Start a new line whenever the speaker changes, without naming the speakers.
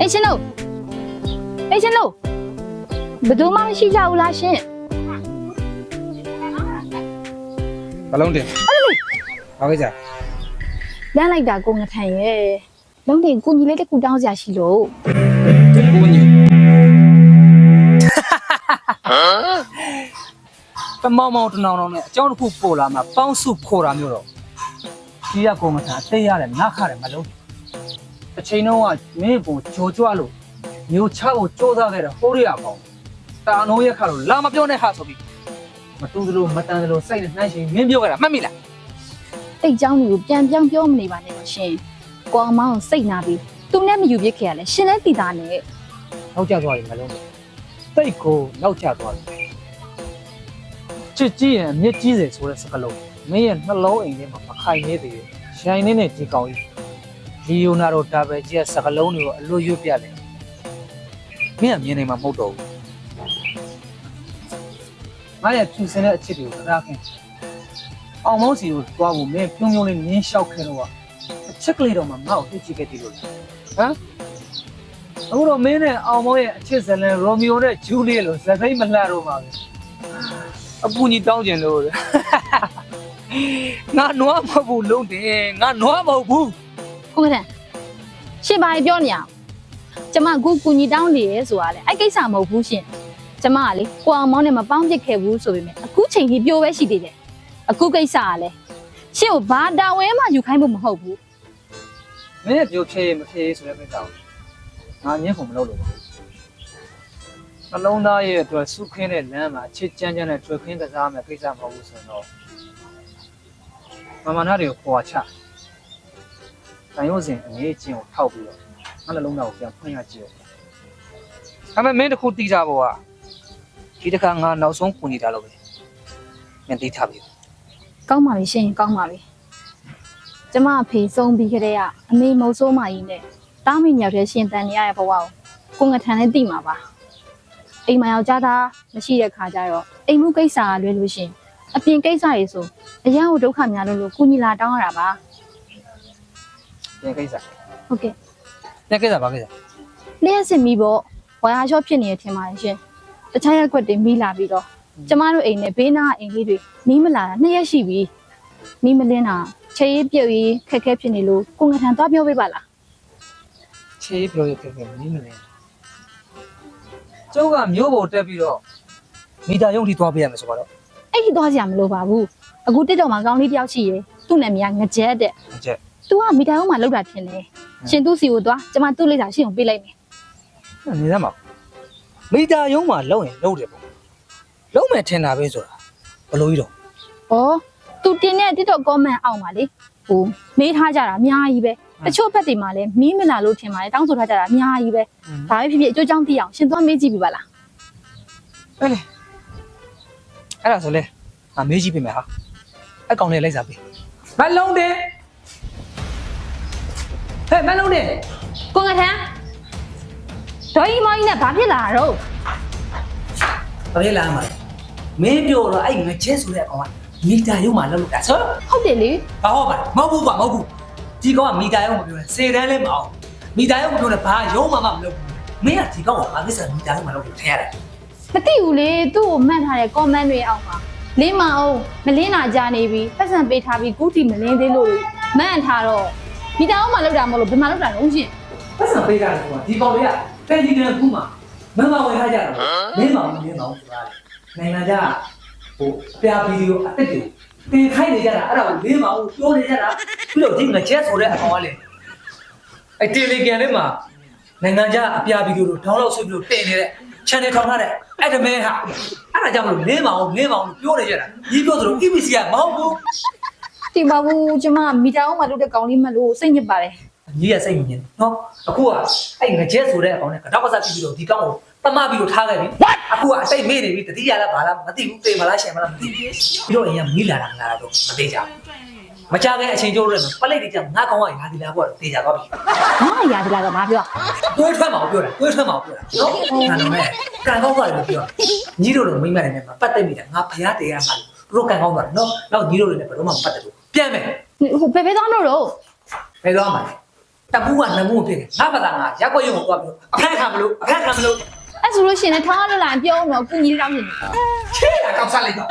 အေးရှင်တို့အေးရှင်တို့ဘယ်သူမှမရှိကြဘူးလားရှင်
ဘလုံးတင်ဘာကိစ္စ
လမ်းလိုက်တာကိုငထန်ရဲ့လုံးတင်ကိုကြီးလေးတစ်ခုတောင်းစရာရှိလို့
ကိုကြီးပမောင်မောင်တနောင်နောင်နဲ့အကြောင်းတစ်ခုပို့လာမှာပေါင်းစုခိုးတာမျိုးတော့ဒီကကုံမသာအသေးရတယ်ငါခရတယ်မလုံး အချိန်တော့ကမင်းကိုဂျိုကြွလို့မျိုးချဖို့စ조사ခဲ့တာဟိုးရအောင်တာနိုးရက်ခါလို့လာမပြောနဲ့ဟာဆိုပြီးမတူသလိုမတန်သလိုစိတ်နဲ့နှမ်းရှင်မင်းပြောခဲ့တာမှတ်မိလား
အဲ့အเจ้าတွေကိုပြန်ပြောင်းပြောမနေပါနဲ့တော့ရှင်ကိုအောင်မောင်စိတ်နာပြီးသူနဲ့မယူပြစ်ခဲ့ရလဲရှင်လည်းတည်တာနဲ့
နောက်ကျသွားပြီမလုံးစိတ်ကိုနောက်ကျသွားပြီချစ်ကြည့်ရင်အမြင့်ကြီးစေဆိုတဲ့စကားလုံးမင်းရဲ့နှလုံးအိမ်ထဲမှာမခိုင်နေသေးဘူးရိုင်းနေတဲ့ဒီကောင်ကြီး လီယိုနာဒိုဒါဗယ်ကြီးရဲ့စကားလုံးတွေကိုအလွတ်ရွတ်ပြတယ်မင်းကမြင်နေမှာမဟုတ်တော့ဘူးငါရဲ့ဖြူစင်တဲ့အချစ်တွေကိုတရားခင်အောင်မောင်းစီကိုတွားဖို့မင်းပြုံးပြုံးလေးနင်းလျှောက်ခဲ့တော့ကအချစ်ကလေးတော့မှငါ့ကိုသိချစ်ခဲ့တယ်လို့ဟမ်အခုတော့မင်းနဲ့အောင်မောရဲ့အချစ်ဇလန်ရိုမီယိုနဲ့ဂျူလီလို့ဇသိမ်းမလှတော့ပါဘူးအပူကြီးတောင်းကျင်လို့ငါနွားမဟုတ်ဘူးလုံးတယ်ငါနွားမဟုတ်ဘူး
ကိုငထန်ရှင်ဘာပြောနေရအောင်ကျမကူကူညီတောင်းနေရဲဆိုတာလေအဲ့ကိစ္စမဟုတ်ဘူးရှင်ကျမကလေကိုအောင်မောင်နဲ့မပေါင်းပြစ်ခဲ့ဘူးဆိုပေမဲ့အခုချိန်ကြီးပြိုးပဲရှိသေးတယ်အခုကိစ္စကလေရှင်ကိုဘာတာဝန်မှယူခိုင်းဖို့မဟုတ်ဘူး
မင်းရဲ့ပြောဖြေမဖြေဆိုတဲ့ကိစ္စကိုငါညင်းဖို့မလုပ်လို့ပါနှလုံးသားရဲ့အတွက်စုခင်းတဲ့လမ်းမှာအချစ်ကြမ်းကြမ်းနဲ့တွေ့ခင်းကစားမယ်ကိစ္စမဟုတ်ဘူးဆိုတော့မမနာတွေကိုခွာချ တန်ရုံးစဉ်အနေချင်းကိုထောက်ပြီးတော့ငါနှလုံးသားကိုပြန်ဖွင့်ရကြည့်အောင်ဒါပေမဲ့မင်းတစ်ခုတီးကြဖို့ကဒီတစ်ခါငါနောက်ဆုံးကူညီတာလို့ပဲမင်းတီးထားပြီ
ကောင်းပါပြီရှင်ကောင်းပါပြီကျမအဖေဆုံးပြီးခတဲ့ကအမေမုံဆိုးမကြီးနဲ့တားမိမြောက်တဲ့ရှင်တန်နေရတဲ့ဘဝကိုကိုငထန်နဲ့တိမှာပါအိမ်မယောက်ျားသားမရှိတဲ့ခါကျတော့အိမ်မှုကိစ္စကလွဲလို့ရှင်အပြင်ကိစ္စတွေဆိုအရန်ကိုဒုက္ခများလို့လို့ကုညီလာတောင်းရတာပါ
ပြန်ကိစ္စ
ဟုတ်ကဲ့
ပြန်ကိစ္စပါကိစ္စ
လျှက်စစ်မီးပေါ့ဝါယာရှော့ဖြစ်နေရထင်ပါတယ်ရှင်တခြားရက်ကွက်တွေမီးလာပြီးတော့ကျမတို့အိမ်နဲ့ဘေးနားအိမ်လေးတွေမီးမလာတာနှစ်ရက်ရှိပြီမီးမလင်းတာချေးပြုတ်ရေးခက်ခဲဖြစ်နေလို့ကိုငထန်သွားပြောပေးပါလား
ချေးပြောရခဲ့ခဲ့မင်းမလဲကျုပ်ကမျိုးပေါ်တက်ပြီးတော့မီတာရုံထိသွားပေးရမယ်ဆိုတော့
အဲ့ဒီသွားကြမလို့ပါဘူးအခုတက်တော်မှာကောင်းလေးတယောက်ရှိရယ်သူ့နာမည်ကငကြက်တဲ့
အချက်
သူကမီတာရုံးမှာလောက်တာထင်တယ်ရှင်သူ့စီကိုသွားကျမသူ့လိပ်စာရှင်းကိုပေးလိုက်မယ်
နေသမ်းပါမီတာရုံးမှာလုံးရင်လုံးတယ်ပေါ့လုံးမယ်ထင်တာပဲဆိုတာဘလို့ကြီးတော့
ဩသူတင်တဲ့ TikTok comment အောက်မှာလေဟိုမေးထားကြတာအများကြီးပဲတချို့ဘက်တွေမှာလည်းမီးမလာလို့ထင်ပါတယ်တောင်းဆိုထားကြတာအများကြီးပဲဒါပဲဖြစ်ဖြစ်အကျိုးကြောင့်သိအောင်ရှင်သွားမေးကြည့်ပြပါလား
အဲ့လေအဲ့ဒါဆိုလေငါမေးကြည့်ပြင်မယ်ဟာအကောင်လေးလိုက်စားပေးမလုံးတယ် ဟဲ့မလုံးတယ်
ကိုငထန်ဒေါ်ကြီးမောင်ကြီးနဲ့ဘာဖြစ်လာတာတော့
ဘာလဲလာမှာမင်းပြောတော့အဲ့ငချဲဆိုတဲ့အကောင်ကမီတာရုံမှာလောက်လို့တာဆို
ဟုတ်တယ်လေ
ဘာဟောပါလဲမဟုတ်ဘူးကွာမဟုတ်ဘူးဒီကောင်ကမီတာရုံမပြောနဲ့စေတန်းလည်းမအောင်မီတာရုံမပြောနဲ့ဘာရုံမှမမလုပ်ဘူးမင်းကဒီကောင်ကဘာကိစ္စမီတာရုံမှာလောက်လို့ထင်ရတယ်
မသိဘူးလေသူ့ကိုမှတ်ထားတဲ့ comment တွေအောက်မှာလင်းမအောင်မလင်းတာကြာနေပြီပတ်စံပေးထားပြီးကုတီမလင်းသေးလို့မှန်ထားတော့ မိသားအောင်မလောက်တာမဟုတ်လို့ဘယ်မှာလောက်တာလဲဦးရှင်
ပတ်စံပေးတာကွာဒီကောင်လေးကတဲ့ဒီကနေ့ခုမှမမဝင်ထားကြတာမင်းမောင်မင်းမောင်ဆိုတာလေနိုင်ငံခြားဟိုအပြာဗီဒီယိုအတက်တွေတင်ခိုင်းနေကြတာအဲ့ဒါကိုမင်းမောင်ပြောနေကြတာပြီးတော့ဒီငချဲဆိုတဲ့အကောင်ကလေအဲ့တေလီကန်လေးမှာနိုင်ငံခြားအပြာဗီဒီယိုတို့ဒေါင်းလောက်ဆွေးပြီးတော့တင်နေတဲ့ channel ထောင်ထားတဲ့အဲ့ဒါမဲဟာအဲ့ဒါကြောင့်မလို့မင်းမောင်မင်းမောင်ပြောနေကြတာညီပြောသလို EBC ကမဟုတ်ဘူး
တင်ပါဘူးကျမမိသားအောင်မလုပ်တဲ့ကောင်လေးမလို့စိတ်ညစ်ပါတယ်
ညီရစိတ်မမြင်နော်အခုကအဲ့ငကြဲဆိုတဲ့အကောင်နဲ့ကတော့ကစားပြီးပြီးတော့ဒီကောင်ကိုတမပြီးတော့ထားခဲ့ပြီအခုကအစိတ်မေ့နေပြီတတိယလားဘာလားမသိဘူးပြင်မလားရှင်မလားမသိဘူးပြီးတော့အရင်မီးလာတာငါတော့မသိကြဘူးမကြခဲ့အချိန်ကျိုးရဲပလိတ်တွေကြောင့်ငါကောင်ကရာဒီလာပေါ့တေးကြသွားပြီ
ငါရရလာတော့မပြော
တွေးထွက်မှာပြောတာတွေးထွက်မှာပြောတာနော်ငါတော့မဲ့ကန်ကောင်းသွားတယ်လို့ပြောညီတို့တော့မိမနဲ့မှာပတ်သက်မိတာငါဖျားတရားမှာလို့ကန်ကောင်းသွားတယ်နော်နောက်ညီတို့လည်းဘယ်တော့မှမပတ်သက်ဘူး ပြန်မယ်
ဟိုဘယ်ဘဲသွားလို့တော့
ဘယ်သွားမှာလဲ
တပူးကနှမှုဖြစ်တယ်ငါဘာသာငါရက်ွက်ရုံကိုသွားပြီးအခက်ခံမလို့အခက်ခံမလို့
အဲ့ဆိုလို့ရှိရင်လည်းထောင်းရလို့လာပြောအောင်တော့ကုညီတောင်းနေတယ်
ချေးတာကောက်စားလိုက်တော့